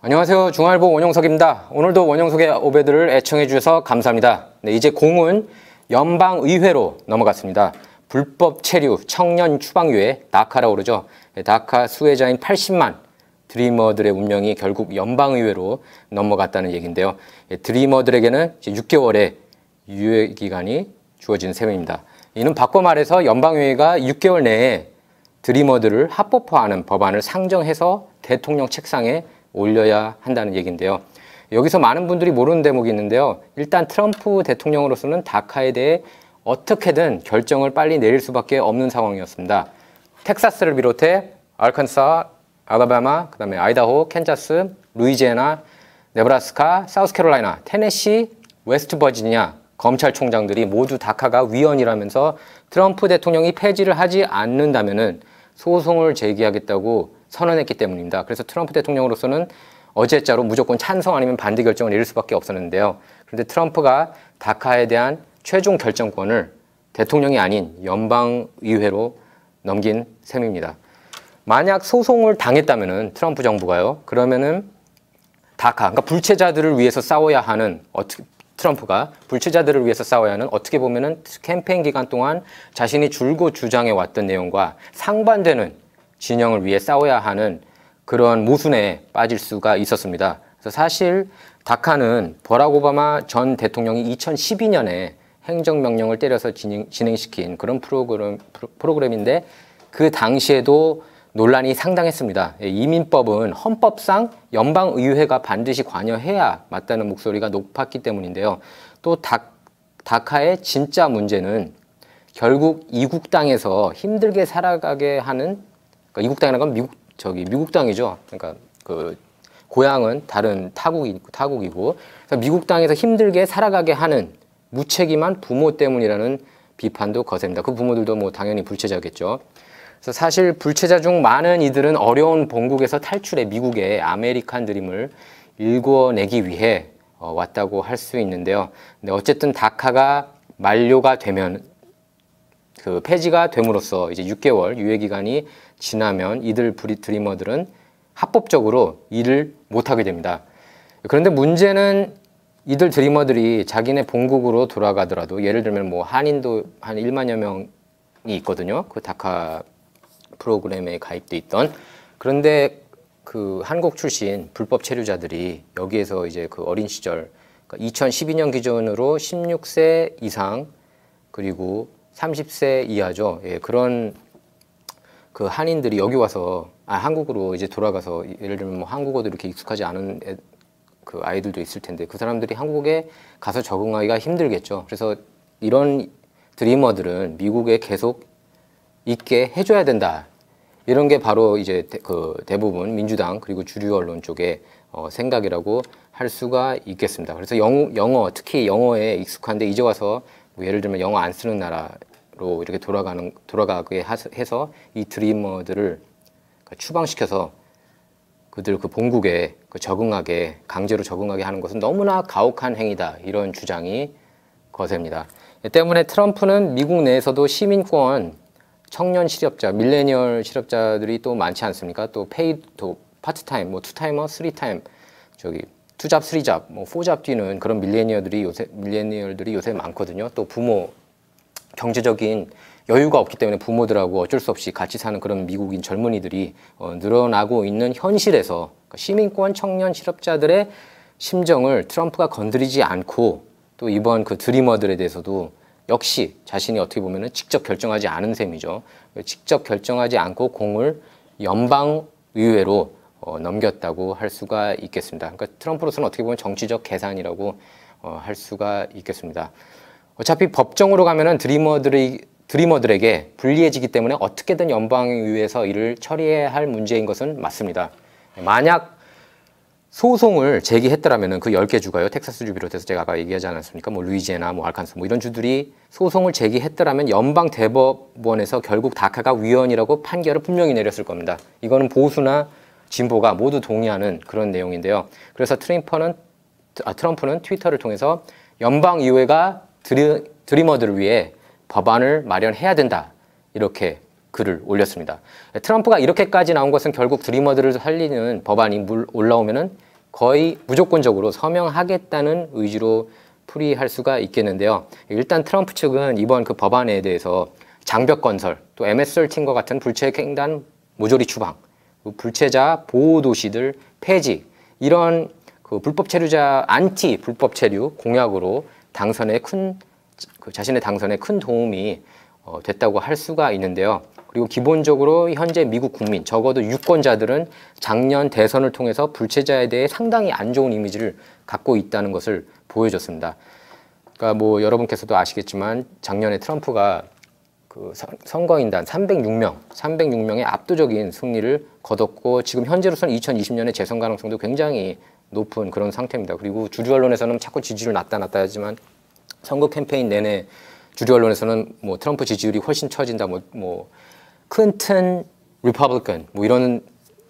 안녕하세요. 중알보 원영석입니다. 오늘도 원영석의 오배들을 애청해 주셔서 감사합니다. 네, 이제 공은 연방의회로 넘어갔습니다. 불법 체류 청년 추방유예 다카라고 그러죠. 네, 다카 수혜자인 80만 드리머들의 운명이 결국 연방의회로 넘어갔다는 얘기인데요. 예, 드리머들에게는 6개월의 유예 기간이 주어진 셈입니다. 이는 바꿔 말해서 연방의회가 6개월 내에 드리머들을 합법화하는 법안을 상정해서 대통령 책상에 올려야 한다는 얘기인데요. 여기서 많은 분들이 모르는 대목이 있는데요. 일단 트럼프 대통령으로서는 다카에 대해 어떻게든 결정을 빨리 내릴 수밖에 없는 상황이었습니다. 텍사스를 비롯해 알칸사, 알라바마, 그다음에 아이다호, 캔자스, 루이지애나, 네브라스카, 사우스캐롤라이나, 테네시, 웨스트 버지니아 검찰총장들이 모두 다카가 위헌이라면서 트럼프 대통령이 폐지를 하지 않는다면은 소송을 제기하겠다고 선언했기 때문입니다. 그래서 트럼프 대통령으로서는 어제자로 무조건 찬성 아니면 반대 결정을 내릴 수밖에 없었는데요. 그런데 트럼프가 다카에 대한 최종 결정권을 대통령이 아닌 연방의회로 넘긴 셈입니다. 만약 소송을 당했다면은 트럼프 정부가요. 그러면은 다카, 그러니까 불체자들을 위해서 싸워야 하는 어떻게 트럼프가 불체자들을 위해서 싸워야 하는 어떻게 보면은 캠페인 기간 동안 자신이 줄곧 주장해 왔던 내용과 상반되는 진영을 위해 싸워야 하는 그런 모순에 빠질 수가 있었습니다. 그래서 사실 다카는 버락 오바마 전 대통령이 2012년에 행정명령을 때려서 진행, 시킨 그런 프로그램, 프로그램인데 그 당시에도 논란이 상당했습니다. 예, 이민법은 헌법상 연방의회가 반드시 관여해야 맞다는 목소리가 높았기 때문인데요. 또 다, 다카의 진짜 문제는 결국 이국 땅에서 힘들게 살아가게 하는 그러니까 이국 땅이라는 건 미국 저기 미국 땅이죠. 그러니까 그 고향은 다른 타국이 타국이고 미국 땅에서 힘들게 살아가게 하는 무책임한 부모 때문이라는 비판도 거셉니다. 그 부모들도 뭐 당연히 불체자겠죠. 그래서 사실 불체자 중 많은 이들은 어려운 본국에서 탈출해 미국의 아메리칸 드림을 일궈내기 위해 어, 왔다고 할 수 있는데요. 근데 어쨌든 다카가 만료가 되면 그 폐지가 됨으로써 이제 6개월 유예 기간이 지나면 이들 드리머들은 합법적으로 일을 못 하게 됩니다. 그런데 문제는 이들 드리머들이 자기네 본국으로 돌아가더라도 예를 들면 뭐 한인도 한 1만여 명이 있거든요. 그 다카 프로그램에 가입돼 있던 그런데 그 한국 출신 불법 체류자들이 여기에서 이제 그 어린 시절 그러니까 2012년 기준으로 16세 이상 그리고 30세 이하죠. 예, 그런 그 한인들이 여기 와서 아, 한국으로 이제 돌아가서 예를 들면 뭐 한국어도 이렇게 익숙하지 않은 애, 그 아이들도 있을 텐데 그 사람들이 한국에 가서 적응하기가 힘들겠죠. 그래서 이런 드리머들은 미국에 계속 있게 해줘야 된다. 이런 게 바로 이제 대, 그 대부분 민주당 그리고 주류 언론 쪽의 어, 생각이라고 할 수가 있겠습니다. 그래서 영, 영어 특히 영어에 익숙한데 이제 와서 뭐 예를 들면 영어 안 쓰는 나라 로 이렇게 돌아가는 돌아가게 해서 이 드리머들을 추방시켜서 그들 그 본국에 그 적응하게 강제로 적응하게 하는 것은 너무나 가혹한 행위다 이런 주장이 거셉니다. 때문에 트럼프는 미국 내에서도 시민권 청년 실업자, 밀레니얼 실업자들이 또 많지 않습니까? 또 페이드, 또 파트타임, 뭐 투타이머, 쓰리타임, 저기 투잡, 쓰리잡, 뭐 포잡 뛰는 그런 밀레니얼들이 요새 밀레니얼들이 요새 많거든요. 또 부모 경제적인 여유가 없기 때문에 부모들하고 어쩔 수 없이 같이 사는 그런 미국인 젊은이들이 어, 늘어나고 있는 현실에서 그러니까 시민권 청년 실업자들의 심정을 트럼프가 건드리지 않고 또 이번 그 드리머들에 대해서도 역시 자신이 어떻게 보면 직접 결정하지 않은 셈이죠. 직접 결정하지 않고 공을 연방 의회로 어, 넘겼다고 할 수가 있겠습니다. 그러니까 트럼프로서는 어떻게 보면 정치적 계산이라고 어, 할 수가 있겠습니다. 어차피 법정으로 가면은 드리머들이 드리머들에게 불리해지기 때문에 어떻게든 연방의회에서 이를 처리해야 할 문제인 것은 맞습니다. 만약 소송을 제기했더라면 그 10개 주가요. 텍사스주 비롯해서 제가 아까 얘기하지 않았습니까? 뭐 루이지애나, 뭐 알칸스 뭐 이런 주들이 소송을 제기했더라면 연방 대법원에서 결국 다카가 위헌이라고 판결을 분명히 내렸을 겁니다. 이거는 보수나 진보가 모두 동의하는 그런 내용인데요. 그래서 트럼프는 아, 트럼프는 트위터를 통해서 연방의회가 드리, 드리머들을 위해 법안을 마련해야 된다. 이렇게 글을 올렸습니다. 트럼프가 이렇게까지 나온 것은 결국 드리머들을 살리는 법안이 올라오면은 거의 무조건적으로 서명하겠다는 의지로 풀이할 수가 있겠는데요. 일단 트럼프 측은 이번 그 법안에 대해서 장벽 건설, 또 MS-13과 같은 불체횡단 모조리 추방, 그 불체자 보호 도시들 폐지 이런 그 불법 체류자 안티 불법 체류 공약으로 당선에 큰 그 자신의 당선에 큰 도움이 어, 됐다고 할 수가 있는데요. 그리고 기본적으로 현재 미국 국민 적어도 유권자들은 작년 대선을 통해서 불체자에 대해 상당히 안 좋은 이미지를 갖고 있다는 것을 보여줬습니다. 그러니까 뭐 여러분께서도 아시겠지만 작년에 트럼프가 그 선거인단 306명, 306명의 압도적인 승리를 거뒀고 지금 현재로서는 2020년에 재선 가능성도 굉장히 높은 그런 상태입니다. 그리고 주류 언론에서는 자꾸 지지율 낮다 낮다 하지만 선거 캠페인 내내 주류 언론에서는 뭐 트럼프 지지율이 훨씬 처진다 뭐, 뭐 클린턴 리퍼블리컨 뭐 이런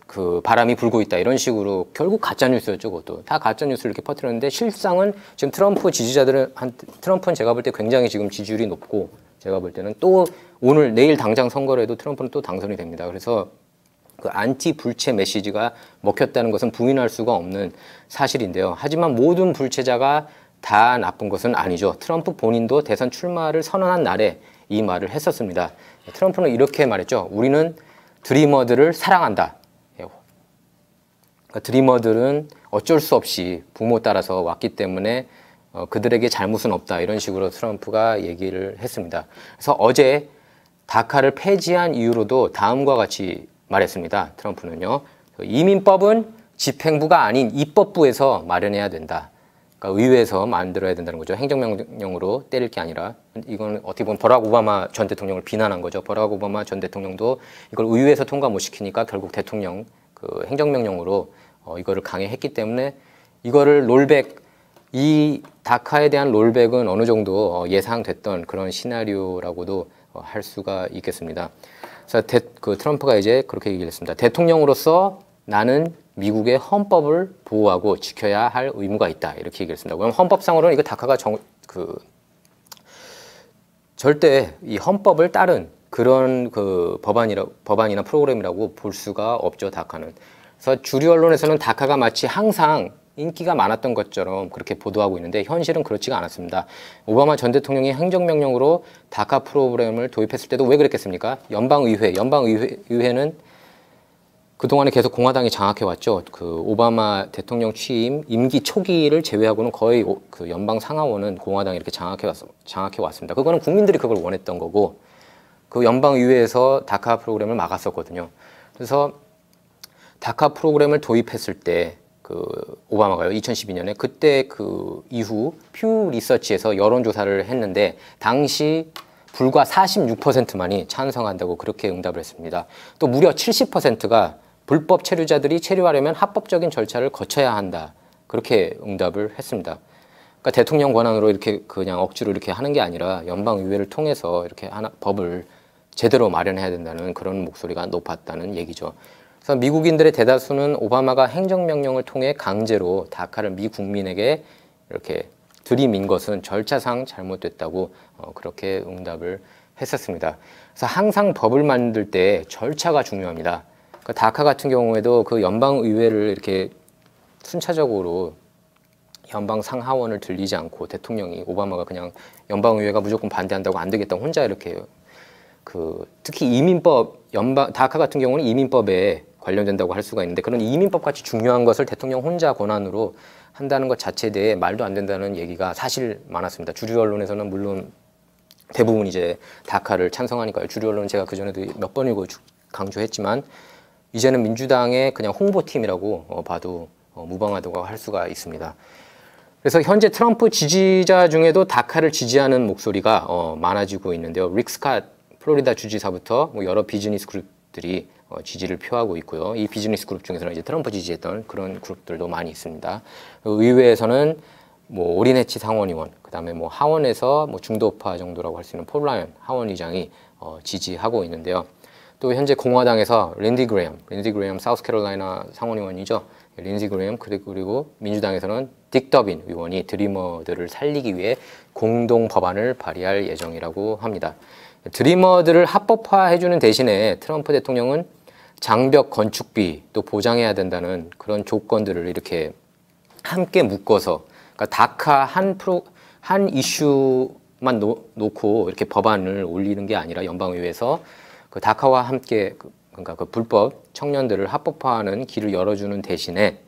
그 바람이 불고 있다 이런 식으로 결국 가짜 뉴스였죠 그것도 다 가짜 뉴스를 이렇게 퍼뜨렸는데 실상은 지금 트럼프 지지자들은 한 트럼프는 제가 볼 때 굉장히 지금 지지율이 높고 제가 볼 때는 또 오늘 내일 당장 선거를 해도 트럼프는 또 당선이 됩니다 그래서 그 안티 불체 메시지가 먹혔다는 것은 부인할 수가 없는 사실인데요. 하지만 모든 불체자가 다 나쁜 것은 아니죠. 트럼프 본인도 대선 출마를 선언한 날에 이 말을 했었습니다. 트럼프는 이렇게 말했죠. 우리는 드리머들을 사랑한다. 그러니까 드리머들은 어쩔 수 없이 부모 따라서 왔기 때문에 어, 그들에게 잘못은 없다. 이런 식으로 트럼프가 얘기를 했습니다. 그래서 어제 다카를 폐지한 이유로도 다음과 같이 말했습니다. 트럼프는요. 이민법은 집행부가 아닌 입법부에서 마련해야 된다. 그러니까 의회에서 만들어야 된다는 거죠. 행정명령으로 때릴 게 아니라 이건 어떻게 보면 버락 오바마 전 대통령을 비난한 거죠. 버락 오바마 전 대통령도 이걸 의회에서 통과 못 시키니까 결국 대통령 그 행정명령으로 어, 이거를 강행했기 때문에 이거를 롤백 이 다카에 대한 롤백은 어느 정도 어, 예상됐던 그런 시나리오라고도 어, 할 수가 있겠습니다. 그래서 대, 그 트럼프가 이제 그렇게 얘기를 했습니다. 대통령으로서 나는 미국의 헌법을 보호하고 지켜야 할 의무가 있다. 이렇게 얘기했습니다. 그럼 헌법상으로는 이거 다카가 정, 그 절대 이 헌법을 따른 그런 그 법안이라 법안이나 프로그램이라고 볼 수가 없죠. 다카는. 그래서 주류 언론에서는 다카가 마치 항상 인기가 많았던 것처럼 그렇게 보도하고 있는데 현실은 그렇지가 않았습니다. 오바마 전 대통령이 행정명령으로 다카 프로그램을 도입했을 때도 왜 그랬겠습니까? 연방의회, 연방의회는 그동안에 계속 공화당이 장악해왔죠. 그 오바마 대통령 취임 임기 초기를 제외하고는 거의 그 연방 상하원은 공화당이 이렇게 장악해왔, 장악해왔습니다. 그거는 국민들이 그걸 원했던 거고 그 연방의회에서 다카 프로그램을 막았었거든요. 그래서 다카 프로그램을 도입했을 때 그 오바마가요 2012년에 그때 그 이후 퓨 리서치에서 여론조사를 했는데 당시 불과 46%만이 찬성한다고 그렇게 응답을 했습니다. 또 무려 70%가 불법 체류자들이 체류하려면 합법적인 절차를 거쳐야 한다. 그렇게 응답을 했습니다. 그러니까 대통령 권한으로 이렇게 그냥 억지로 이렇게 하는 게 아니라 연방의회를 통해서 이렇게 하나 법을 제대로 마련해야 된다는 그런 목소리가 높았다는 얘기죠. 그래서 미국인들의 대다수는 오바마가 행정명령을 통해 강제로 다카를 미 국민에게 이렇게 들이민 것은 절차상 잘못됐다고 어, 그렇게 응답을 했었습니다. 그래서 항상 법을 만들 때 절차가 중요합니다. 그 다카 같은 경우에도 그 연방 의회를 이렇게 순차적으로 연방 상하원을 들리지 않고 대통령이 오바마가 그냥 연방 의회가 무조건 반대한다고 안 되겠다 혼자 이렇게 그 특히 이민법 연방 다카 같은 경우는 이민법에 관련된다고 할 수가 있는데 그런 이민법 같이 중요한 것을 대통령 혼자 권한으로 한다는 것 자체에 대해 말도 안 된다는 얘기가 사실 많았습니다. 주류 언론에서는 물론 대부분 이제 다카를 찬성하니까요. 주류 언론은 제가 그 전에도 몇 번이고 강조했지만 이제는 민주당의 그냥 홍보팀이라고 어, 봐도 어, 무방하다고 할 수가 있습니다. 그래서 현재 트럼프 지지자 중에도 다카를 지지하는 목소리가 어, 많아지고 있는데요. 릭 스캇 플로리다 주지사부터 뭐 여러 비즈니스 그룹들이 어, 지지를 표하고 있고요. 이 비즈니스 그룹 중에서는 이제 트럼프 지지했던 그런 그룹들도 많이 있습니다. 의회에서는 뭐 오리네치 상원의원, 그 다음에 뭐 하원에서 뭐 중도파 정도라고 할 수 있는 폴 라이언 하원의장이 어, 지지하고 있는데요. 또 현재 공화당에서 린디 그레엄, 린디 그레엄 사우스캐롤라이나 상원의원이죠. 린디 그레엄 그리고 민주당에서는 딕 더빈 의원이 드리머들을 살리기 위해 공동 법안을 발의할 예정이라고 합니다. 드리머들을 합법화해주는 대신에 트럼프 대통령은 장벽 건축비 또 보장해야 된다는 그런 조건들을 이렇게 함께 묶어서 그러니까 다카 한 프로 한 이슈만 놓, 놓고 이렇게 법안을 올리는 게 아니라 연방의회에서 그 다카와 함께 그, 그러니까 그 불법 청년들을 합법화하는 길을 열어주는 대신에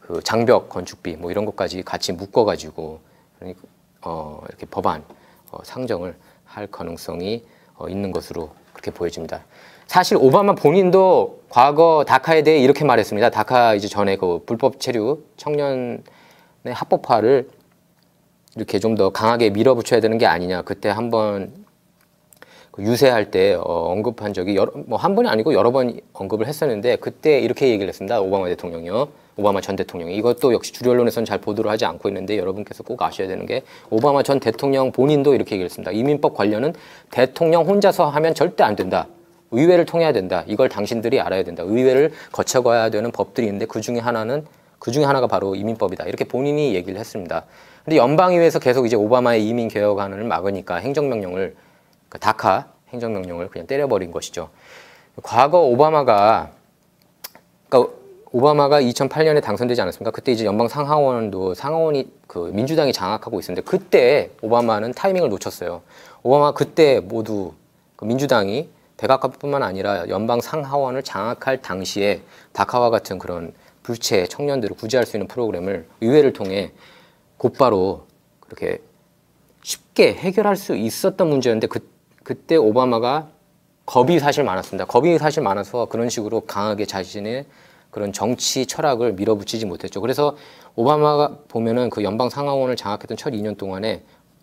그 장벽 건축비 뭐 이런 것까지 같이 묶어가지고 그러니까 어, 이렇게 법안 어, 상정을 할 가능성이 어, 있는 것으로 그렇게 보여집니다. 사실 오바마 본인도 과거 다카에 대해 이렇게 말했습니다. 다카 이제 전에 그 불법 체류 청년의 합법화를 이렇게 좀 더 강하게 밀어붙여야 되는 게 아니냐. 그때 한번 그 유세할 때 어, 언급한 적이 뭐한 번이 아니고 여러 번 언급을 했었는데 그때 이렇게 얘기를 했습니다. 오바마 대통령이요. 오바마 전 대통령이 이것도 역시 주류 언론에서는 잘 보도를 하지 않고 있는데 여러분께서 꼭 아셔야 되는 게 오바마 전 대통령 본인도 이렇게 얘기했습니다. 이민법 관련은 대통령 혼자서 하면 절대 안 된다. 의회를 통해야 된다. 이걸 당신들이 알아야 된다. 의회를 거쳐가야 되는 법들이 있는데 그 중에 하나는 그 중에 하나가 바로 이민법이다. 이렇게 본인이 얘기를 했습니다. 근데 연방의회에서 계속 이제 오바마의 이민 개혁안을 막으니까 행정명령을 그 다카 행정명령을 그냥 때려버린 것이죠. 과거 오바마가 그러니까 오바마가 2008년에 당선되지 않았습니까? 그때 이제 연방 상하원도 상하원이 그 민주당이 장악하고 있었는데 그때 오바마는 타이밍을 놓쳤어요. 오바마 그때 모두 그 민주당이 백악관뿐만 아니라 연방 상하원을 장악할 당시에 다카와 같은 그런 불체 청년들을 구제할 수 있는 프로그램을 의회를 통해 곧바로 그렇게 쉽게 해결할 수 있었던 문제였는데 그, 그때 오바마가 겁이 사실 많았습니다. 겁이 사실 많아서 그런 식으로 강하게 자신의 그런 정치 철학을 밀어붙이지 못했죠. 그래서 오바마가 보면은 그 연방 상하원을 장악했던 첫 2년 동안에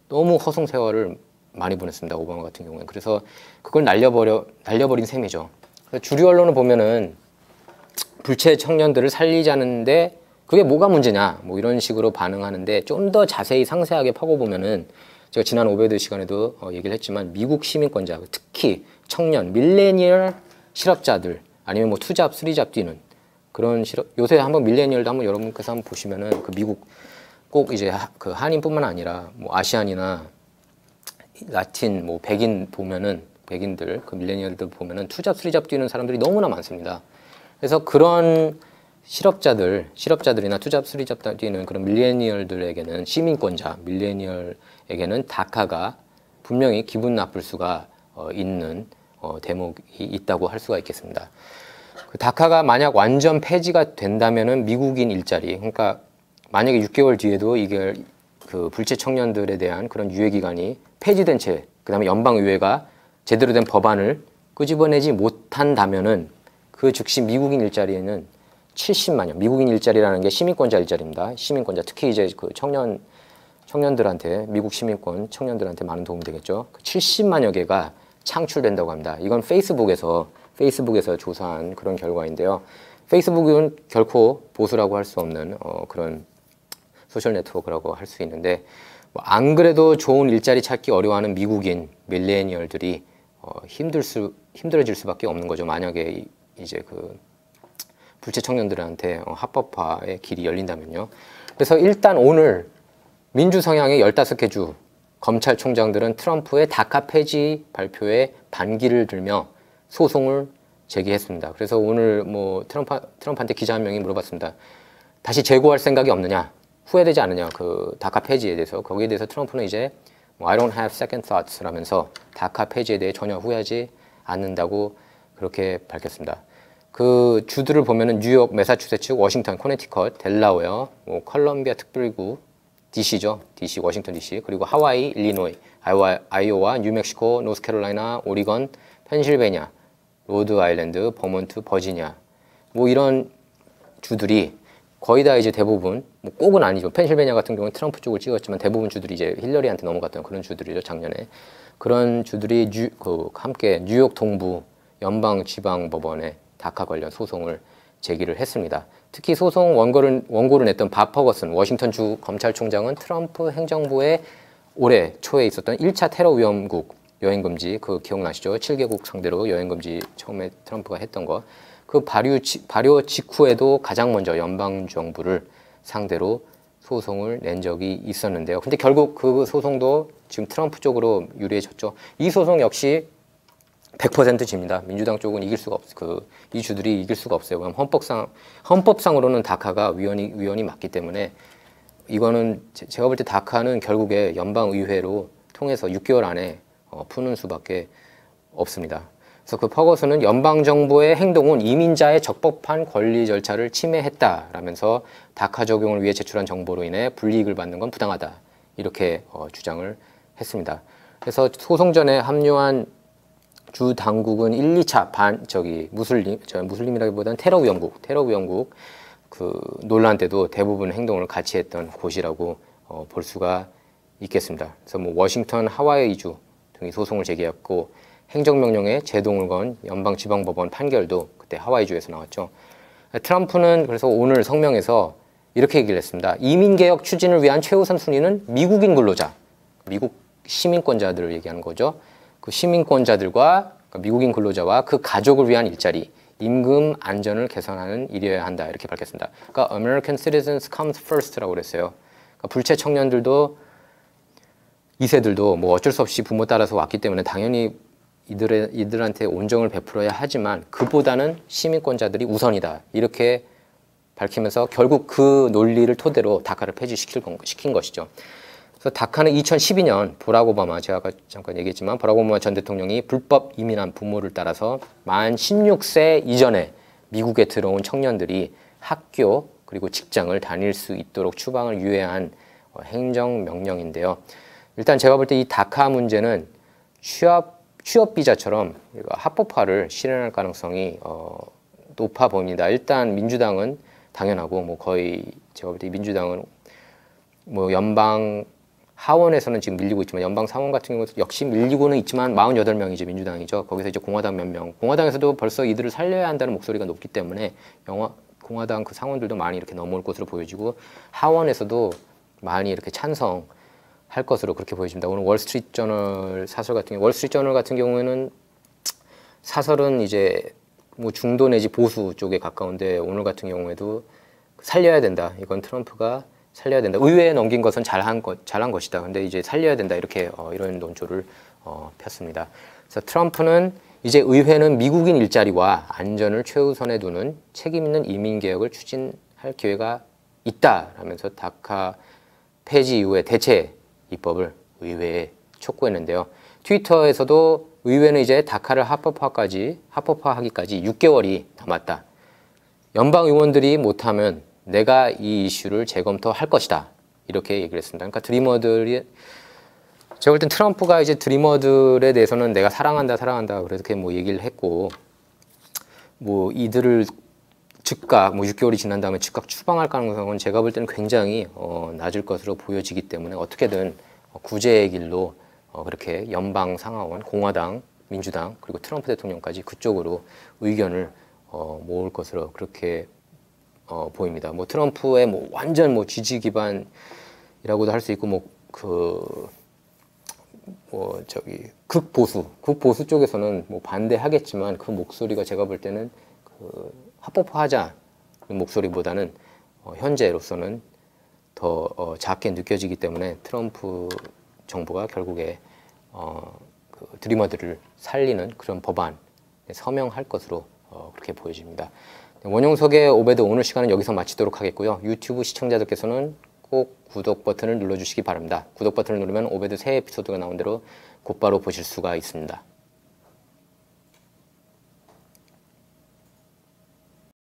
너무 허송 세월을 많이 보냈습니다. 오바마 같은 경우에. 그래서 그걸 날려버려 날려버린 셈이죠. 주류 언론을 보면은 불체 청년들을 살리자는데 그게 뭐가 문제냐 뭐 이런 식으로 반응하는데 좀 더 자세히 상세하게 파고 보면은 제가 지난 오베드 시간에도 어, 얘기를 했지만 미국 시민권자 특히 청년 밀레니얼 실업자들 아니면 뭐 투잡 쓰리잡 뛰는 그런 실업 요새 한번 밀레니얼도 한번 여러분께서 한번 보시면은 그 미국 꼭 이제 하, 그 한인뿐만 아니라 뭐 아시안이나 라틴 뭐 백인 보면은 백인들 그 밀레니얼들 보면은 투잡 쓰리잡 뛰는 사람들이 너무나 많습니다. 그래서 그런 실업자들, 실업자들이나 투잡 쓰리잡 뛰는 그런 밀레니얼들에게는 시민권자, 밀레니얼에게는 다카가 분명히 기분 나쁠 수가 어, 있는 어, 대목이 있다고 할 수가 있겠습니다. 그 다카가 만약 완전 폐지가 된다면은 미국인 일자리, 그러니까 만약에 6개월 뒤에도 이게 그 불체 청년들에 대한 그런 유예 기간이 폐지된 채, 그다음에 연방 의회가 제대로 된 법안을 끄집어내지 못한다면은 그 즉시 미국인 일자리에는 70만여. 미국인 일자리라는 게 시민권자 일자리입니다. 시민권자 특히 이제 그 청년 청년들한테 미국 시민권 청년들한테 많은 도움 되겠죠. 70만여 그 개가 창출된다고 합니다. 이건 페이스북에서 페이스북에서 조사한 그런 결과인데요. 페이스북은 결코 보수라고 할 수 없는 어, 그런 소셜 네트워크라고 할 수 있는데 뭐 안 그래도 좋은 일자리 찾기 어려워하는 미국인 밀레니얼들이 어, 힘들 수 힘들어질 수밖에 없는 거죠. 만약에 이제 그 불체 청년들한테 어, 합법화의 길이 열린다면요. 그래서 일단 오늘 민주 성향의 15개 주 검찰총장들은 트럼프의 다카 폐지 발표에 반기를 들며 소송을 제기했습니다. 그래서 오늘 뭐 트럼프, 트럼프한테 기자 한 명이 물어봤습니다. 다시 재고할 생각이 없느냐? 후회되지 않느냐? 그 다카 폐지에 대해서. 거기에 대해서 트럼프는 이제 뭐 I don't have second thoughts 라면서 다카 폐지에 대해 전혀 후회하지 않는다고 그렇게 밝혔습니다. 그 주들을 보면은 뉴욕, 매사추세츠, 워싱턴, 코네티컷, 델라웨어, 뭐 컬럼비아 특별구, DC죠. DC, 워싱턴 DC, 그리고 하와이, 일리노이, 아이오와, 아이오와, 뉴멕시코, 노스캐롤라이나, 오리건, 펜실베니아, 로드 아일랜드, 버몬트, 버지니아. 뭐 이런 주들이 거의 다 이제 대부분 뭐 꼭은 아니죠. 펜실베니아 같은 경우는 트럼프 쪽을 찍었지만 대부분 주들이 이제 힐러리한테 넘어갔던 그런 주들이죠 작년에 그런 주들이 뉴, 그 함께 뉴욕 동부 연방 지방 법원에 다카 관련 소송을 제기를 했습니다. 특히 소송 원고를, 원고를 냈던 바 퍼거슨 워싱턴 주 검찰총장은 트럼프 행정부의 올해 초에 있었던 1차 테러 위험국 여행금지 그 기억나시죠? 7개국 상대로 여행금지 처음에 트럼프가 했던 거. 그 발효, 발효 직후에도 가장 먼저 연방정부를 상대로 소송을 낸 적이 있었는데요. 근데 결국 그 소송도 지금 트럼프 쪽으로 유리해졌죠. 이 소송 역시 100% 집니다. 민주당 쪽은 이길 수가 없, 그 이 주들이 이길 수가 없어요. 그럼 헌법상 헌법상으로는 다카가 위원이 위원이 맞기 때문에 이거는 제- 제가 볼 때 다카는 결국에 연방 의회로 통해서 6개월 안에 어, 푸는 수밖에 없습니다. 그래서 그 퍼거슨은 연방 정부의 행동은 이민자의 적법한 권리 절차를 침해했다라면서 다카 적용을 위해 제출한 정보로 인해 불이익을 받는 건 부당하다 이렇게 어, 주장을 했습니다. 그래서 소송전에 합류한 주 당국은 1, 2차 반 저기 무슬림 저 무슬림이라기보다는 테러 위험국 테러 위험국 그 논란 때도 대부분 행동을 같이 했던 곳이라고 어, 볼 수가 있겠습니다. 그래서 뭐 워싱턴 하와이 주 등이 소송을 제기했고 행정명령에 제동을 건 연방지방법원 판결도 그때 하와이주에서 나왔죠. 트럼프는 그래서 오늘 성명에서 이렇게 얘기를 했습니다. 이민개혁 추진을 위한 최우선 순위는 미국인 근로자, 미국 시민권자들을 얘기하는 거죠. 그 시민권자들과 그러니까 미국인 근로자와 그 가족을 위한 일자리, 임금 안전을 개선하는 일이어야 한다 이렇게 밝혔습니다. 그러니까 American citizens comes first라고 그랬어요. 그러니까 불체 청년들도 이세들도 뭐 어쩔 수 없이 부모 따라서 왔기 때문에 당연히 이들의 이들한테 온정을 베풀어야 하지만 그보다는 시민권자들이 우선이다 이렇게 밝히면서 결국 그 논리를 토대로 다카를 폐지시킬 건, 시킨 것이죠. 그래서 다카는 2012년 보락 오바마 제가 잠깐 얘기했지만 보락 오바마 전 대통령이 불법 이민한 부모를 따라서 만 16세 이전에 미국에 들어온 청년들이 학교 그리고 직장을 다닐 수 있도록 추방을 유예한 어, 행정 명령인데요. 일단 제가 볼 때 이 다카 문제는 취업 취업 비자처럼 합법화를 실현할 가능성이 어, 높아 보입니다. 일단 민주당은 당연하고 뭐 거의 제가 볼 때 민주당은 뭐 연방 하원에서는 지금 밀리고 있지만 연방 상원 같은 경우 역시 밀리고는 있지만 48명이죠 민주당이죠 거기서 이제 공화당 몇 명 공화당에서도 벌써 이들을 살려야 한다는 목소리가 높기 때문에 영화 공화당 그 상원들도 많이 이렇게 넘어올 것으로 보여지고 하원에서도 많이 이렇게 찬성 할 것으로 그렇게 보여집니다. 오늘 월스트리트 저널 사설 같은 경우 월스트리트 저널 같은 경우에는 사설은 이제 뭐 중도 내지 보수 쪽에 가까운데 오늘 같은 경우에도 살려야 된다. 이건 트럼프가 살려야 된다. 의회에 넘긴 것은 잘한 것 잘한 것이다. 근데 이제 살려야 된다. 이렇게 어, 이런 논조를 어, 폈습니다. 그래서 트럼프는 이제 의회는 미국인 일자리와 안전을 최우선에 두는 책임 있는 이민 개혁을 추진할 기회가 있다라면서 다카 폐지 이후에 대체 입법을 의회에 촉구했는데요. 트위터에서도 의회는 이제 다카를 합법화까지 합법화하기까지 6개월이 남았다. 연방 의원들이 못하면 내가 이 이슈를 재검토할 것이다. 이렇게 얘기를 했습니다. 그러니까 드리머들이 제가 볼 땐 트럼프가 이제 드리머들에 대해서는 내가 사랑한다, 사랑한다 그렇게 뭐 얘기를 했고 뭐 이들을 즉각 뭐 6개월이 지난 다음에 즉각 추방할 가능성은 제가 볼 때는 굉장히 어, 낮을 것으로 보여지기 때문에 어떻게든 구제의 길로 어, 그렇게 연방 상하원, 공화당, 민주당 그리고 트럼프 대통령까지 그쪽으로 의견을 어, 모을 것으로 그렇게 어, 보입니다. 뭐 트럼프의 뭐 완전 뭐 지지 기반이라고도 할 수 있고 뭐그 뭐 저기 극보수 극보수 쪽에서는 뭐 반대하겠지만 그 목소리가 제가 볼 때는 그 합법화하자 그 목소리보다는 어, 현재로서는 더 어, 작게 느껴지기 때문에 트럼프 정부가 결국에 어, 그 드리머들을 살리는 그런 법안에 서명할 것으로 어, 그렇게 보여집니다. 원용석의 오베드 오늘 시간은 여기서 마치도록 하겠고요. 유튜브 시청자들께서는 꼭 구독 버튼을 눌러주시기 바랍니다. 구독 버튼을 누르면 오베드 새 에피소드가 나온 대로 곧바로 보실 수가 있습니다.